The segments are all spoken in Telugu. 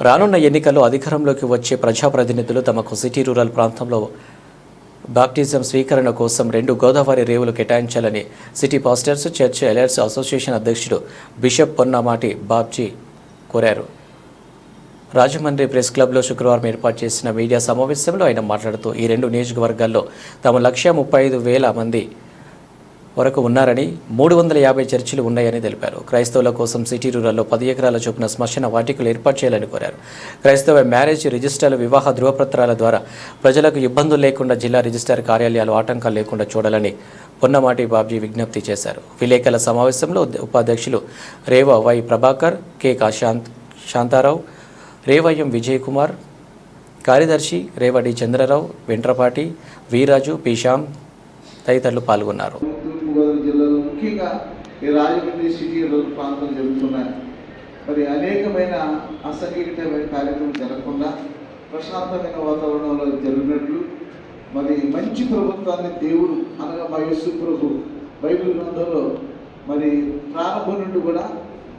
రానున్న ఎన్నికల్లో అధికారంలోకి వచ్చే ప్రజాప్రతినిధులు తమకు సిటీ రూరల్ ప్రాంతంలో బాప్టిజం స్వీకరణ కోసం రెండు గోదావరి రేవులు కేటాయించాలని city pastors church alerts association అధ్యక్షుడు బిషప్ పొన్నమాటి బాబ్జీ కోరారు. రాజమండ్రి ప్రెస్ క్లబ్లో శుక్రవారం ఏర్పాటు చేసిన మీడియా సమావేశంలో ఆయన మాట్లాడుతూ ఈ రెండు నియోజకవర్గాల్లో తమ లక్ష ముప్పై ఐదు వేల మంది వరకు ఉన్నారని మూడు వందల యాభై చర్చిలు ఉన్నాయని తెలిపారు. క్రైస్తవుల కోసం సిటీ రూరల్లో పది ఎకరాల చొప్పున శ్మశాన వాటికలు ఏర్పాటు చేయాలని కోరారు. క్రైస్తవ మ్యారేజ్ రిజిస్టర్ల వివాహ ధృవపత్రాల ద్వారా ప్రజలకు ఇబ్బందులు లేకుండా జిల్లా రిజిస్టార్ కార్యాలయాలు ఆటంకాలు లేకుండా చూడాలని పొన్నమాటి బాబ్జీ విజ్ఞప్తి చేశారు. విలేకరుల సమావేశంలో ఉపాధ్యక్షులు రేవ వై ప్రభాకర్ కె కాశాంత్ శాంతారావు రేవయ్యం విజయ్ కుమార్ కార్యదర్శి రేవడి చంద్రరావు వెంట్రపాటి వీరాజు పీశాం తదితరులు పాల్గొన్నారు. ముఖ్యంగా ఈ రాజమండ్రి సిటీ రోడ్డు ప్రాంతం జరుగుతున్నాయి మరి అనేకమైన అసంఘటితమైన కార్యక్రమం జరగకుండా ప్రశాంతమైన వాతావరణంలో జరిగినట్లు మరి మంచి ప్రభుత్వాన్ని దేవుడు అనగా మా యేసు ప్రభు బైబిల్ గ్రంథంలో మరి ప్రారంభం నుండి కూడా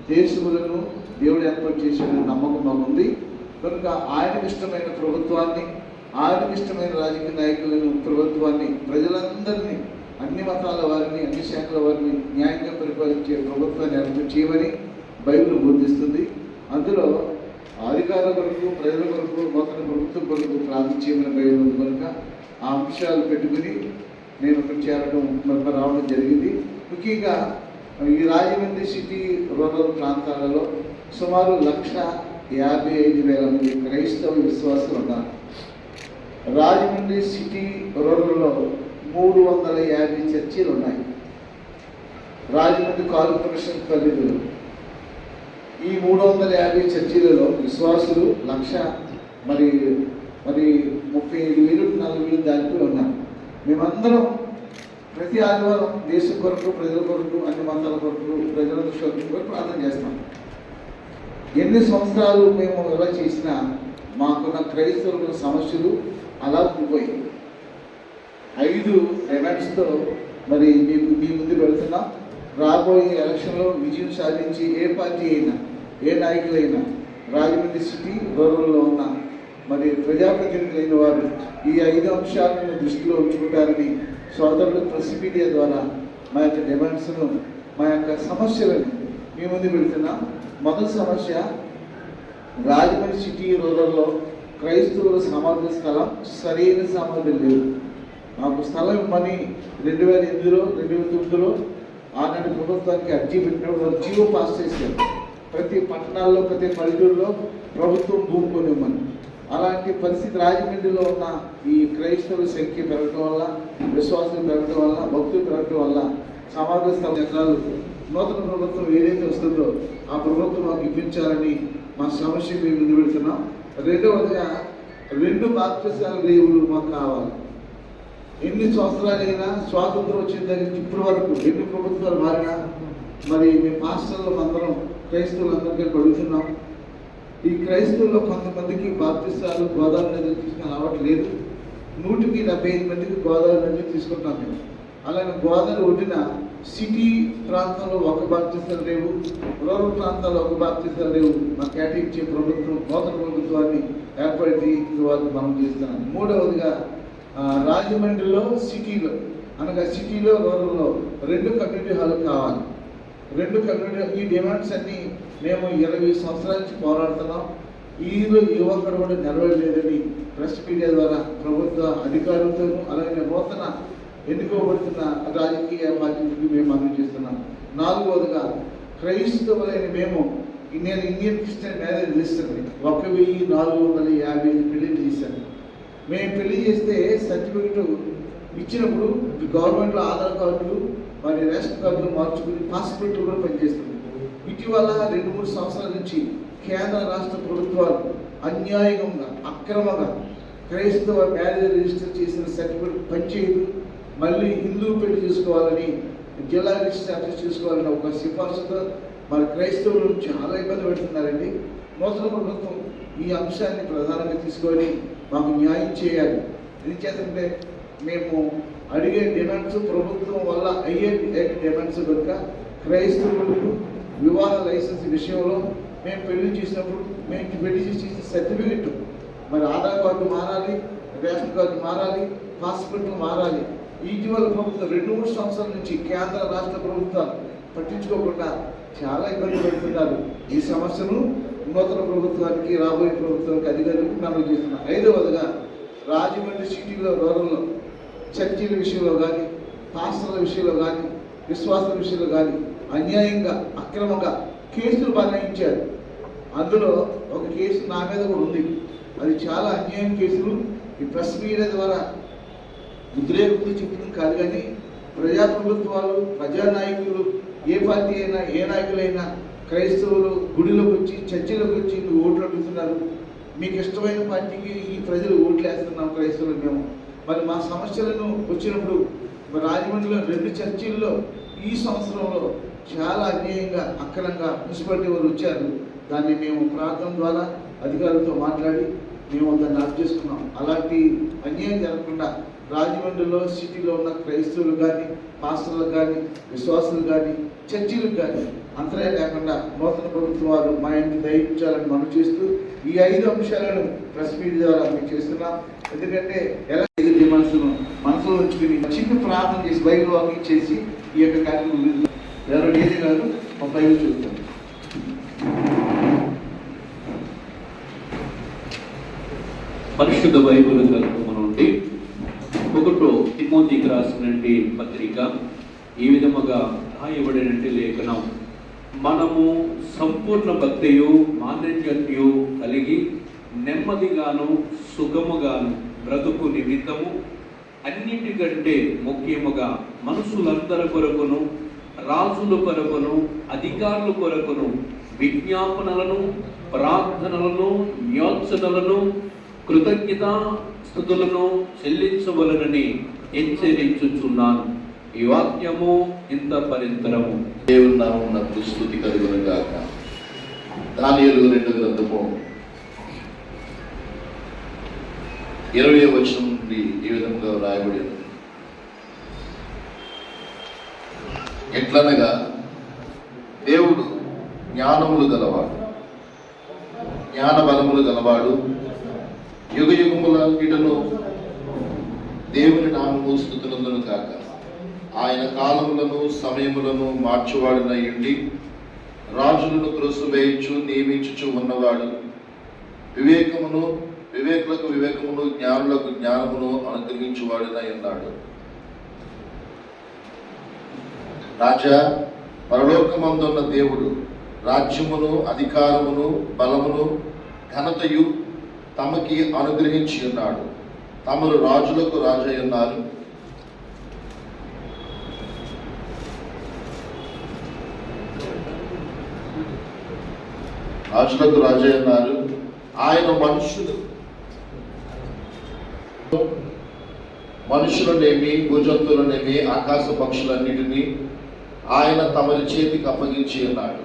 దేశములను దేవుడు ఏర్పాటు చేసిన నమ్మకం మాకు ఉంది. కనుక ఆయనకు ఇష్టమైన ప్రభుత్వాన్ని ఆయనకు ఇష్టమైన రాజకీయ నాయకులను ప్రభుత్వాన్ని ప్రజలందరినీ అన్ని మతాల వారిని అన్ని శాఖల వారిని న్యాయంగా పరిపాలించే ప్రభుత్వాన్ని ఏర్పాటు చేయమని బైబిల్ బోధిస్తుంది. అందులో అధికార కొరకు ప్రజల కొరకు నూతన ప్రభుత్వం కొరకు ప్రార్థించేయమని బైబిల్ ఉంది కనుక ఆ అంశాలు పెట్టుకుని నేను ఇక్కడ చేరడం రావడం జరిగింది. ముఖ్యంగా ఈ రాజమండ్రి సిటీ రూరల్ ప్రాంతాలలో సుమారు లక్ష యాభై ఐదు వేల మంది క్రైస్తవ విశ్వాసులు ఉన్నారు. రాజమండ్రి సిటీ రూరల్లో మూడు వందల యాభై చర్చీలు ఉన్నాయి రాజమండ్రి కార్పొరేషన్ పరిధిలో. ఈ మూడు వందల యాభై చర్చీలలో విశ్వాసులు లక్ష మరి మరి ముప్పై ఏడు వేలు నలభై వేలు దాటిపోయి ఉన్నారు. మేమందరం ప్రతి ఆదివారం దేశం కొరకు ప్రజల కొరకు అన్ని మతాల కొరకు ప్రజల దృష్టి కొరకు ప్రార్థన చేస్తాం. ఎన్ని సంవత్సరాలు మేము ఎలా చేసినా మాకున్న క్రైస్తవుల సమస్యలు అలా ఉండిపోయాయి ఐదు డిమాండ్స్తో మరి మీకు మీ ముందు పెడుతున్నాం రాబోయే ఎలక్షన్లో విజయం సాధించి ఏ పార్టీ అయినా ఏ నాయకులైనా రాజమండ్రి సిటీ రూరల్లో ఉన్న మరి ప్రజాప్రతినిధులైన వారు ఈ ఐదు అంశాలను దృష్టిలో ఉంచుకుంటారని సోదరులు ప్రెస్ మీడియా ద్వారా మా యొక్క డిమాండ్స్ను మా యొక్క సమస్యలను మీ ముందు పెడుతున్నాం మొదటి సమస్య రాజమండ్రి సిటీ రూరల్లో క్రైస్తవుల సమాధి స్థలం సరైన సమాధులు లేవు మాకు స్థలం ఇవ్వమని రెండు వేల ఎనిమిదిలో రెండు వేల తొమ్మిదిలో ఆనాటి ప్రభుత్వానికి అర్జీ పెట్టినప్పుడు జీవో పాస్ చేశారు. ప్రతి పట్టణాల్లో ప్రతి పల్లెటూరులో ప్రభుత్వం భూమి కొనివ్వమని. అలాంటి పరిస్థితి రాజమండ్రిలో ఉన్న ఈ క్రైస్తవుల సంఖ్య పెరగడం వల్ల విశ్వాసం పెరగడం వల్ల భక్తులు పెరగడం వల్ల సమాధి స్థలం నూతన ప్రభుత్వం ఏదైతే వస్తుందో ఆ ప్రభుత్వం మాకు ఇప్పించాలని మా సమస్య మేము ముందు పెడుతున్నాం రెండవదిగా రెండు బాప్తిసాల దేవుడు మాకు కావాలి. ఎన్ని సంవత్సరాలైనా స్వాతంత్రం వచ్చిన దగ్గర నుంచి ఇప్పటి వరకు ఎన్ని ప్రభుత్వాలు మారినా మరి మీ పాస్టర్లు అందరం క్రైస్తవులందరికీ అడుగుతున్నాం ఈ క్రైస్తవుల్లో కొంతమందికి బాప్తిస్తాలు గోదావరి నది తీసుకుని రావట్లేదు. నూటికి డెబ్బై ఐదు మందికి గోదావరి నది తీసుకుంటాం మేము. అలాగే గోదావరి ఒడ్డిన సిటీ ప్రాంతంలో ఒక బాప్తిస్తాలు లేవు రూరల్ ప్రాంతాల్లో ఒక బాప్తిస్తాలు లేవు. మా కేటాయించే ప్రభుత్వం నూతన ప్రభుత్వాన్ని ఏర్పడి వారికి మనం చేస్తున్నాం. మూడవదిగా రాజమండ్రిలో సిటీలో అనగా సిటీలో రూరల్లో రెండు కమ్యూనిటీ హాల్ కావాలి. రెండు కమ్యూనిటీ ఈ డిమాండ్స్ అన్ని మేము ఇరవై సంవత్సరాల నుంచి పోరాడుతున్నాం. ఈలో యువకుడు కూడా నెరవేరలేదని ప్రెస్ మీడియా ద్వారా ప్రభుత్వ అధికారులతోనూ అలాగే నూతన ఎన్నుకోబడుతున్న రాజకీయ పార్టీలకు మేము మనం చేస్తున్నాం. నాలుగవదిగా క్రైస్తవులైన మేము నేను ఇండియన్ క్రిస్టియన్ మ్యారేజ్ చేస్తుంది ఒక వెయ్యి నాలుగు వందల యాభై ఐదు పెళ్ళి చేశాను మేము పెళ్ళి చేస్తే సర్టిఫికెట్ ఇచ్చినప్పుడు గవర్నమెంట్లో ఆధార్ కార్డులు మరి రేషన్ కార్డులు మార్చుకుని పాస్పోర్ట్లు కూడా పనిచేస్తుంది. ఇటీవల రెండు మూడు సంవత్సరాల నుంచి కేంద్ర రాష్ట్ర ప్రభుత్వాలు అన్యాయంగా అక్రమంగా క్రైస్తవ మ్యారేజ్ రిజిస్టర్ చేసిన సర్టిఫికెట్ పనిచేయదు. మళ్ళీ హిందూ పెళ్ళి చేసుకోవాలని జిల్లా రిజిస్టర్ ఆఫీస్ చేసుకోవాలని ఒక సిఫార్సుతో మరి క్రైస్తవులు చాలా ఇబ్బంది పెడుతున్నారండి. నూతన ప్రభుత్వం ఈ అంశాన్ని ప్రధానంగా తీసుకొని మాకు న్యాయం చేయాలి. ఎందుచేతంటే మేము అడిగే డిమాండ్స్ ప్రభుత్వం వల్ల అయ్యే డిమాండ్స్ కనుక క్రైస్తవులకు వివాహ లైసెన్స్ విషయంలో మేము పెళ్ళి చేసినప్పుడు మేము పెళ్ళి చేసిన సర్టిఫికెట్ మరి ఆధార్ కార్డు మారాలి రేషన్ కార్డు మారాలి హాస్పిటల్ మారాలి. ఇటీవల ప్రభుత్వం రెండు మూడు సంవత్సరాల నుంచి కేంద్ర రాష్ట్ర ప్రభుత్వాలు పట్టించుకోకుండా చాలా ఇబ్బంది పడుతున్నారు. ఈ సమస్యను నూతన ప్రభుత్వానికి రాబోయే ప్రభుత్వానికి అధికారులకు మనం చేస్తున్నాం. ఐదవదిగా రాజమండ్రి సిటీలో రూరల్లో చర్చీల విషయంలో కానీ పాస్టర్ల విషయంలో కానీ విశ్వాసాల విషయంలో కానీ అన్యాయంగా అక్రమంగా కేసులు బనాయించారు అందులో ఒక కేసు నా మీద కూడా ఉంది. అది చాలా అన్యాయం కేసులు. ఈ ప్రెస్ మీడియా ద్వారా ఉద్రేకంతో చెప్పడం కాదు కానీ ప్రజాప్రభుత్వాలు ప్రజానాయకులు ఏ పార్టీ అయినా ఏ నాయకులైనా క్రైస్తవులు గుడిలోకి వచ్చి చర్చిలోకి వచ్చి ఓట్లు అడుగుతున్నారు. మీకు ఇష్టమైన పార్టీకి ఈ ప్రజలు ఓట్లు వేస్తున్నాం క్రైస్తవులు మేము. మరి మా సమస్యలను వచ్చినప్పుడు మరి రాజమండ్రిలో రెండు చర్చిల్లో ఈ సంవత్సరంలో చాలా అన్యాయంగా అక్రమంగా మున్సిపాలిటీ వారు వచ్చారు. దాన్ని మేము ప్రార్థన ద్వారా అధికారులతో మాట్లాడి మేము దాన్ని ఆఫ్ చేసుకున్నాం. అలాంటి అన్యాయం జరగకుండా రాజమండ్రిలో సిటీలో ఉన్న క్రైస్తవులు కానీ మాస్టర్లు కానీ విశ్వాసులు కానీ చర్చిలు కానీ అంతరాయం లేకుండా నూతన ప్రభుత్వం వారు మా ఇంటికి దయించాలని మనం చేస్తూ ఈ ఐదు అంశాలను ప్రెస్ మీట్ ద్వారా మేము చేస్తున్నాం. ఎందుకంటే ఎలా ఐదు మనసును? మనసులో ఉంచుకుని చిన్న ప్రార్థన చేసి బైబిల్ వాకింగ్ చేసి ఈ యొక్క కార్యక్రమం ఎవరు ఏది కాదు మా బైబిల్ చూద్దాం పరిశుద్ధ బైబిల్ గ్రంథము నుండి ఒకటో తిమోతికి రాసినటువంటి పత్రిక ఈ విధముగా రాయబడినటువంటి లేఖనం. మనము సంపూర్ణ భక్తియు మాన్యతయు కలిగి నెమ్మదిగాను సుఖముగాను బ్రతుకు నిమిత్తము. అన్నిటికంటే ముఖ్యముగా మనుషులందరి కొరకును రాజుల కొరకును అధికారుల కొరకును విజ్ఞాపనలను ప్రార్థనలను యోచనలను కృతజ్ఞత స్థుతులను చెల్లించవలనని హెచ్చరించుచున్నాను. ఈ వాక్యము ఇంత పరింతరము దేవుని నామమునకు స్తుతి కలుగును గాక దానియలు రెండు గ్రంథము. ఇరవై వచనం నుండి ఈ విధంగా వ్రాయబడి ఎట్లనగా దేవుడు జ్ఞానములు గలవాడు. జ్ఞాన బలములు గలవాడు. యుగ యుగముల కిటను దేవుని నామము స్థుతులందును కాక ఆయన కాలములను సమయములను మార్చువాడున ఇండి రాజులను త్రోసివేయచ్చు నియమించుచు ఉన్నవాడు. వివేకమును వివేకులకు వివేకమును జ్ఞానులకు జ్ఞానమును అనుగ్రహించువాడునై ఉన్నాడు. రాజా పరలోకమందున్న దేవుడు రాజ్యమును అధికారమును బలమును ఘనతయు తమకి అనుగ్రహించి ఉన్నాడు. తమరు రాజులకు రాజై ఉన్నారు. రాజులకు రాజై ఉన్నారు. ఆయన మనుషులు. మనుషులనేమి భూజంతులనేమి ఆకాశ పక్షులన్నిటినీ ఆయన తమరి చేతికి అప్పగించి ఉన్నాడు.